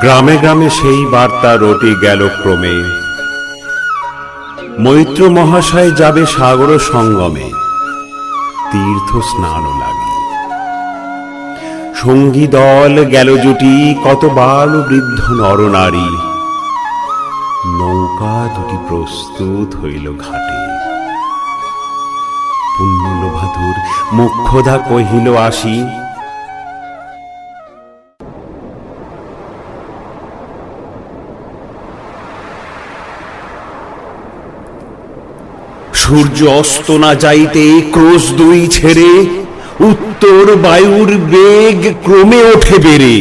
গ্রামে গ্রামে সেই বার্তা রটে গেল ক্রমে। মৈত্র মহাশয় যাবে সাগর সঙ্গমে। তীর্থ স্নান লাগে। সঙ্গী দল গেল জুটি, কত বাল বৃদ্ধ নরনারী নৌকা দুটি প্রস্তুত হইল ঘাটে। পুণ্যলোভাধুর মুখ্যধা কহিল, আসি। সূর্য অস্ত না যাইতে ক্রোশ দুই ছেড়ে, উত্তর বায়ুর বেগ ক্রমে ওঠে বেড়ে।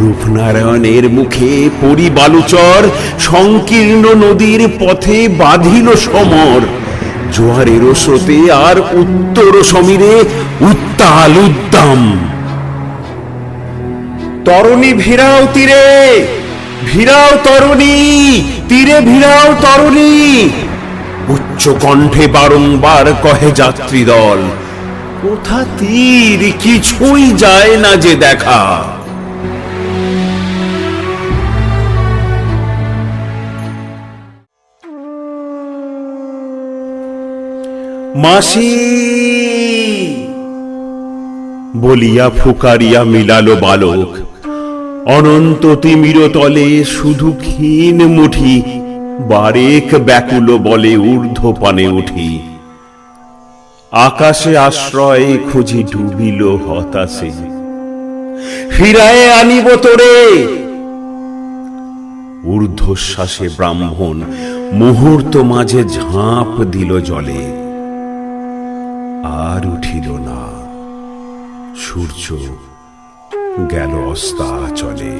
রূপনারায়ণের মুখে পরিবালুচর, সংকীর্ণ নদীর পথে বাঁধিল সমর। জোয়ারের স্রোতে আর উত্তর সমীরে উত্তাল উদ্দাম। তরণী ভিড়াও তীরে, ভিড়াও তরণী, তীরে ভিড়াও তরণী। উচ্চ কণ্ঠে বারংবার কহে যাত্রী দল কোথা তীর? কিছুই যায় না যে দেখা। মাসি, বলিয়া ফুকারিয়া মিলালো বালক, অনন্ত তিমির তলে শুধু ক্ষীণ মুঠি, বারেক ব্যাকুল বলে ঊর্ধ্ব পানে উঠি। আকাশে আশ্রয় খুঁজি ডুবিল হতাশে। ফিরায়ে আনিব তোরে। ঊর্ধ্বশ্বাসে ব্রাহ্মণ মুহূর্ত মাঝে ঝাঁপ দিল জলে। আর উঠিল না। সূর্য গেল অস্তা চলে